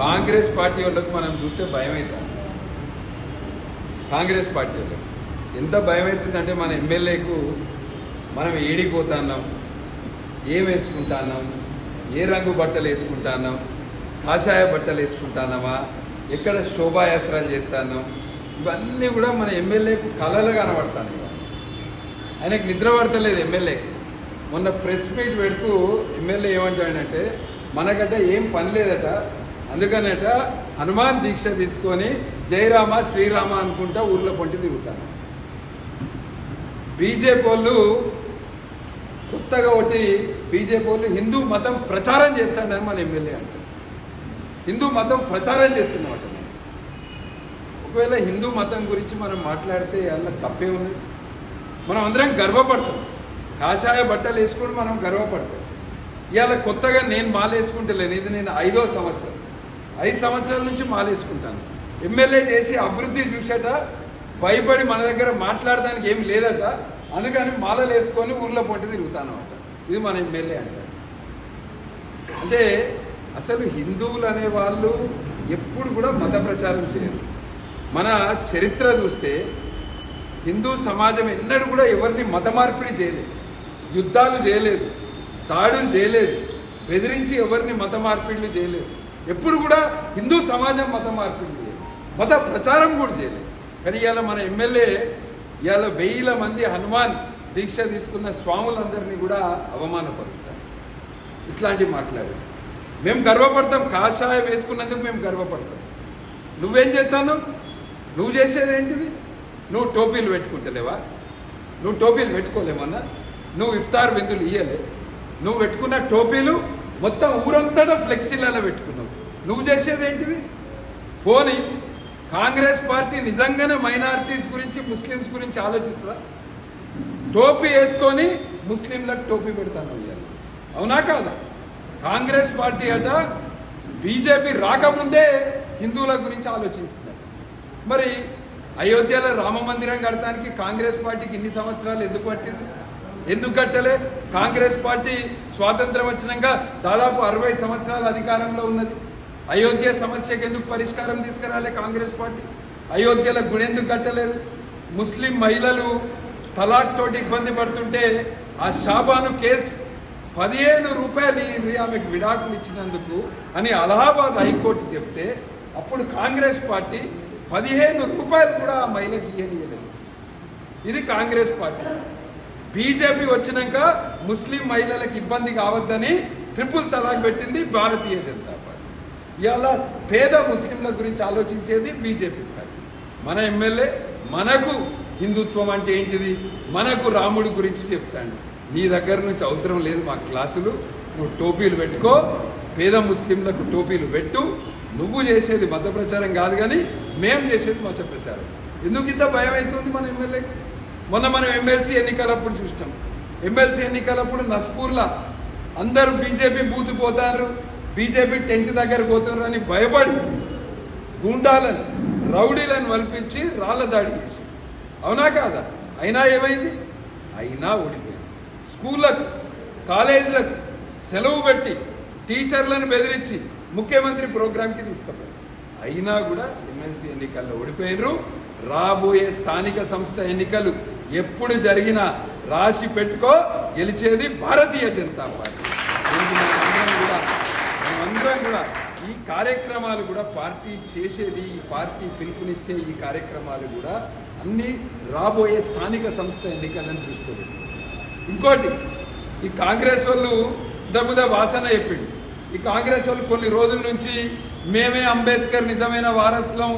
Congress party వాళ్ళకి మనం చూస్తే భయం అవుతాం కాంగ్రెస్ పార్టీ వాళ్ళకి. ఎంత భయం అవుతుందంటే మన ఎమ్మెల్యేకు మనం ఏడిపోతున్నాం ఏం వేసుకుంటున్నాం ఏ రంగు బట్టలు వేసుకుంటున్నాం కాషాయ బట్టలు వేసుకుంటున్నామా ఎక్కడ శోభాయాత్రలు చేస్తున్నాం ఇవన్నీ కూడా మన ఎమ్మెల్యేకు కళలు కనబడతాను ఆయనకు నిద్ర పడతలేదు ఎమ్మెల్యేకి. మొన్న ప్రెస్ మీట్ పెడుతూ ఎమ్మెల్యే ఏమంటాడంటే మనకంటే ఏం పని లేదట అందుకనట హనుమాన్ దీక్ష తీసుకొని జయరామ శ్రీరామ అనుకుంటా ఊర్లో పొంటి తిరుగుతాను బీజేపీ వాళ్ళు కొత్తగా ఒకటి బీజేపీ వాళ్ళు హిందూ మతం ప్రచారం చేస్తాడని మన ఎమ్మెల్యే అంటారు హిందూ మతం ప్రచారం చేస్తున్నమాట ఒకవేళ హిందూ మతం గురించి మనం మాట్లాడితే అలా తప్పే ఉంది. మనం అందరం గర్వపడతాం. కాషాయ బట్టలు వేసుకుని మనం గర్వపడతాం. ఇవాళ కొత్తగా నేను మాల వేసుకుంటలేను ఇది నేను ఐదో సంవత్సరం. ఐదు సంవత్సరాల నుంచి మాలేసుకుంటాను. ఎమ్మెల్యే చేసి అభివృద్ధి చూసేట భయపడి మన దగ్గర మాట్లాడడానికి ఏమి లేదట. అందుకని మాలలు వేసుకొని ఊర్లో పొట్టి తిరుగుతాను అంట ఇది మన ఎమ్మెల్యే అంట. అంటే అసలు హిందువులు అనే వాళ్ళు ఎప్పుడు కూడా మత ప్రచారం చేయరు. మన చరిత్ర చూస్తే హిందూ సమాజం ఎన్నడూ కూడా ఎవరిని మత మార్పిడి చేయలేదు. యుద్ధాలు చేయలేదు. దాడులు చేయలేదు. బెదిరించి ఎవరిని మత మార్పిడిలు చేయలేదు. ఎప్పుడు కూడా హిందూ సమాజం మత మార్పిడి చేయలేదు. మత ప్రచారం కూడా చేయలేదు. కానీ ఇవాళ మన ఎమ్మెల్యే ఇవాళ వెయ్యిల మంది హనుమాన్ దీక్ష తీసుకున్న స్వాములందరినీ కూడా అవమానపరుస్తారు. ఇట్లాంటివి మాట్లాడు. మేము గర్వపడతాం కాషాయం వేసుకున్నందుకు మేము గర్వపడతాం. నువ్వేం చేస్తాను నువ్వు చేసేది ఏంటిది? నువ్వు టోపీలు పెట్టుకుంటలేవా? నువ్వు టోపీలు పెట్టుకోలేమన్నా? నువ్వు ఇఫ్తార్ విందులు ఇయ్యలే. నువ్వు పెట్టుకున్న టోపీలు మొత్తం ఊరంతటా ఫ్లెక్సీలలో పెట్టుకున్నావు. నువ్వు చేసేది ఏంటిది? పోనీ కాంగ్రెస్ పార్టీ నిజంగానే మైనారిటీస్ గురించి ముస్లిమ్స్ గురించి ఆలోచిస్తుందా? టోపీ వేసుకొని ముస్లింలకు టోపీ పెడతాను ఇవాళ అవునా కాదా? కాంగ్రెస్ పార్టీ అట బీజేపీ రాకముందే హిందువుల గురించి ఆలోచించిందట మరి అయోధ్యలో రామ మందిరం కడటానికి కాంగ్రెస్ పార్టీకి ఇన్ని సంవత్సరాలు ఎందుకు పట్టింది? ఎందుకు కట్టలే? కాంగ్రెస్ పార్టీ స్వాతంత్రం వచ్చినాక దాదాపు అరవై సంవత్సరాల అధికారంలో ఉన్నది. అయోధ్య సమస్యకి ఎందుకు పరిష్కారం తీసుకురాలే కాంగ్రెస్ పార్టీ? అయోధ్యలో గుణెందుకు కట్టలేదు ముస్లిం మహిళలు తలాక్ తోటి ఇబ్బంది పడుతుంటే ఆ షాబాను కేసు పదిహేను రూపాయలు ఆమెకు విడాకులు ఇచ్చినందుకు అని అలహాబాద్ హైకోర్టు చెప్తే అప్పుడు కాంగ్రెస్ పార్టీ పదిహేను రూపాయలు కూడా ఆ మహిళకి ఇయ్యనియలేదు ఇది కాంగ్రెస్ పార్టీ. బీజేపీ వచ్చినాక ముస్లిం మహిళలకు ఇబ్బంది కావద్దని ట్రిపుల్ తలాక్ పెట్టింది భారతీయ జనతా ఇవాళ పేద ముస్లింల గురించి ఆలోచించేది బీజేపీ పార్టీ. మన ఎమ్మెల్యే మనకు హిందుత్వం అంటే ఏంటిది? మనకు రాముడి గురించి చెప్తాను నీ దగ్గర నుంచి అవసరం లేదు మా క్లాసులు. నువ్వు టోపీలు పెట్టుకో. పేద ముస్లింలకు టోపీలు పెట్టు. నువ్వు చేసేది మత ప్రచారం కాదు కానీ మేము చేసేది మత ప్రచారం. ఎందుకు ఇంత భయం అవుతుంది మన ఎమ్మెల్యే? మొన్న మనం ఎమ్మెల్సీ ఎన్నికలప్పుడు చూసినాం. ఎమ్మెల్సీ ఎన్నికలప్పుడు నస్పూర్లా అందరూ బీజేపీ బూతు పోతారు. బీజేపీ టెంట్ దగ్గరకు పోతున్నారు అని భయపడి గుండాలను రౌడీలను వల్పించి రాళ్ళ దాడి చేసి. అవునా కాదా? అయినా ఏమైంది? అయినా ఓడిపోయింది. స్కూళ్ళకు కాలేజీలకు సెలవు పెట్టి టీచర్లను బెదిరించి ముఖ్యమంత్రి ప్రోగ్రాంకి తీసుకుపోయారు. అయినా కూడా ఎమ్మెల్సీ ఎన్నికల్లో ఓడిపోయినరు. రాబోయే స్థానిక సంస్థ ఎన్నికలు ఎప్పుడు జరిగినా రాసి పెట్టుకో గెలిచేది భారతీయ జనతా పార్టీ. మనమందరం కూడా ఈ కార్యక్రమాలు కూడా పార్టీ చేసేది ఈ పార్టీ పిలుపునిచ్చే ఈ కార్యక్రమాలు కూడా అన్నీ రాబోయే స్థానిక సంస్థ ఎన్నికలను చూసుకోలేదు. ఇంకోటి ఈ కాంగ్రెస్ వాళ్ళు దముద వాసన చెప్పిండు. ఈ కాంగ్రెస్ వాళ్ళు కొన్ని రోజుల నుంచి మేమే అంబేద్కర్ నిజమైన వారసులం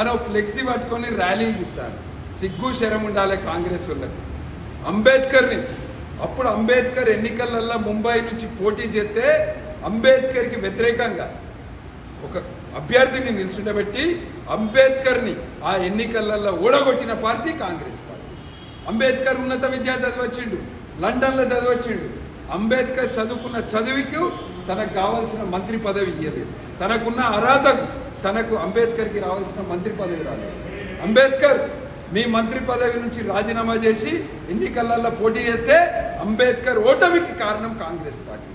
అనో ఫ్లెక్సీ పట్టుకొని ర్యాలీ ఇస్తారు. సిగ్గు శరం ఉండాలి కాంగ్రెస్ వాళ్ళకి. అంబేద్కర్ని అప్పుడు అంబేద్కర్ ఎన్నికలలో ముంబై నుంచి పోటీ చేస్తే అంబేద్కర్కి వ్యతిరేకంగా ఒక అభ్యర్థిని నిల్చుండబెట్టి అంబేద్కర్ని ఆ ఎన్నికలలో ఓడగొట్టిన పార్టీ కాంగ్రెస్ పార్టీ. అంబేద్కర్ ఉన్నత విద్య చదివచ్చిండు లండన్లో చదివచ్చిండు. అంబేద్కర్ చదువుకున్న చదువుకు తనకు కావాల్సిన మంత్రి పదవి ఇవ్వలేదు తనకున్న అర్హతకు తనకు అంబేద్కర్కి రావాల్సిన మంత్రి పదవి రాలేదు. అంబేద్కర్ మీ మంత్రి పదవి నుంచి రాజీనామా చేసి ఎన్నికలలో పోటీ చేస్తే అంబేద్కర్ ఓటమికి కారణం కాంగ్రెస్ పార్టీ.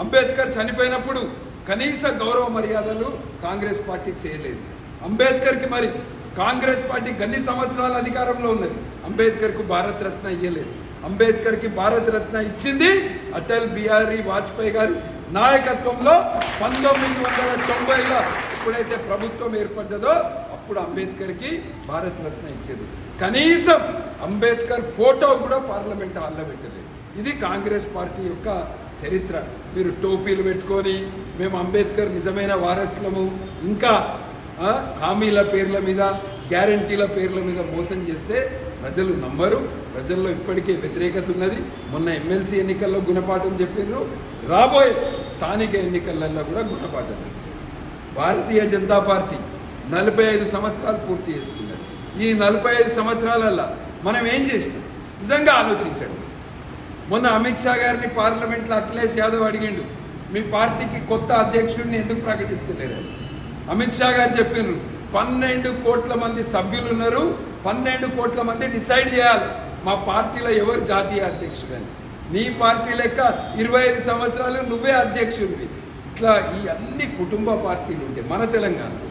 అంబేద్కర్ చనిపోయినప్పుడు కనీస గౌరవ మర్యాదలు కాంగ్రెస్ పార్టీ చేయలేదు. అంబేద్కర్కి మరి కాంగ్రెస్ పార్టీ గన్ని సంవత్సరాల అధికారంలో ఉన్నది. అంబేద్కర్కు భారత రత్న ఇయ్యలేదు. అంబేద్కర్కి భారత రత్న ఇచ్చింది అటల్ బిహారీ వాజ్పేయి గారి. నాయకత్వంలో పంతొమ్మిది వందల తొంభైలో ఎప్పుడైతే ప్రభుత్వం ఏర్పడ్డదో అప్పుడు అంబేద్కర్కి భారత రత్న ఇచ్చేది. కనీసం అంబేద్కర్ ఫోటో కూడా పార్లమెంట్ హాల్లో పెట్టలేదు. ఇది కాంగ్రెస్ పార్టీ యొక్క చరిత్ర మీరు టోపీలు పెట్టుకొని మేము అంబేద్కర్ నిజమైన వారసులము. ఇంకా హామీల పేర్ల మీద గ్యారంటీల పేర్ల మీద మోసం చేస్తే ప్రజలు నమ్మరు. ప్రజల్లో ఇప్పటికే వ్యతిరేకత ఉన్నది. మొన్న ఎమ్మెల్సీ ఎన్నికల్లో గుణపాఠం చెప్పిండ్రు రాబోయే స్థానిక ఎన్నికలలో కూడా గుణపాఠం భారతీయ జనతా పార్టీ నలభై ఐదు సంవత్సరాలు పూర్తి చేసుకున్నది. ఈ నలభై ఐదు సంవత్సరాలల్లో మనం ఏం చేసినాం? నిజంగా ఆలోచించండి. మొన్న అమిత్ షా గారిని పార్లమెంట్లో అఖిలేష్ యాదవ్ అడిగిండు మీ పార్టీకి కొత్త అధ్యక్షుడిని ఎందుకు ప్రకటిస్తలేరు? అమిత్ షా గారు చెప్పిండ్రు పన్నెండు కోట్ల మంది సభ్యులు ఉన్నారు పన్నెండు కోట్ల మంది డిసైడ్ చేయాలి. మా పార్టీలో ఎవరు జాతీయ అధ్యక్షుడు అని నీ పార్టీ లెక్క ఇరవై ఐదు సంవత్సరాలు నువ్వే అధ్యక్షుడివి. ఇట్లా ఈ అన్ని కుటుంబ పార్టీలు ఉంటాయి మన తెలంగాణలో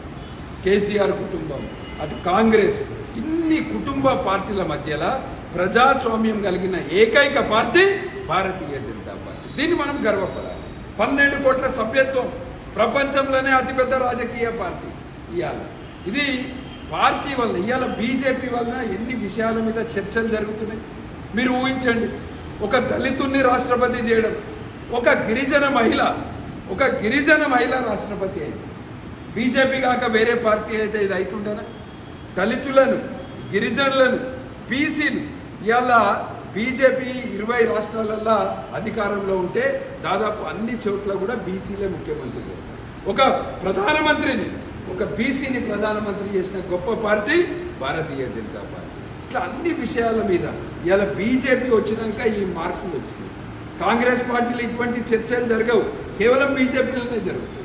కేసీఆర్ కుటుంబం అటు కాంగ్రెస్ ఇన్ని కుటుంబ పార్టీల మధ్యలో ప్రజాస్వామ్యం కలిగిన ఏకైక పార్టీ భారతీయ జనతా పార్టీ. దీన్ని మనం గర్వపడాలి. పన్నెండు కోట్ల సభ్యత్వం ప్రపంచంలోనే అతిపెద్ద రాజకీయ పార్టీ ఇవాళ ఇది పార్టీ వలన ఇవాళ బీజేపీ వలన ఎన్ని విషయాల మీద చర్చలు జరుగుతున్నాయి? మీరు ఊహించండి. ఒక దళితుణ్ణి రాష్ట్రపతి చేయడం ఒక గిరిజన మహిళ ఒక గిరిజన మహిళ రాష్ట్రపతి అయింది బీజేపీ కాక వేరే పార్టీ అయితే ఇది అవుతుండేనా దళితులను గిరిజనులను బీసీలు ఇవాళ బీజేపీ ఇరవై రాష్ట్రాలల్లో అధికారంలో ఉంటే దాదాపు అన్ని చోట్ల కూడా బీసీలే ముఖ్యమంత్రులు ఒక ప్రధానమంత్రిని ఒక బీసీని ప్రధానమంత్రి చేసిన గొప్ప పార్టీ భారతీయ జనతా పార్టీ. ఇట్లా అన్ని విషయాల మీద ఇవాళ బీజేపీ వచ్చినాక ఈ మార్పులు వచ్చింది. కాంగ్రెస్ పార్టీలు ఇటువంటి చర్చలు జరగవు. కేవలం బీజేపీలోనే జరుగుతాయి.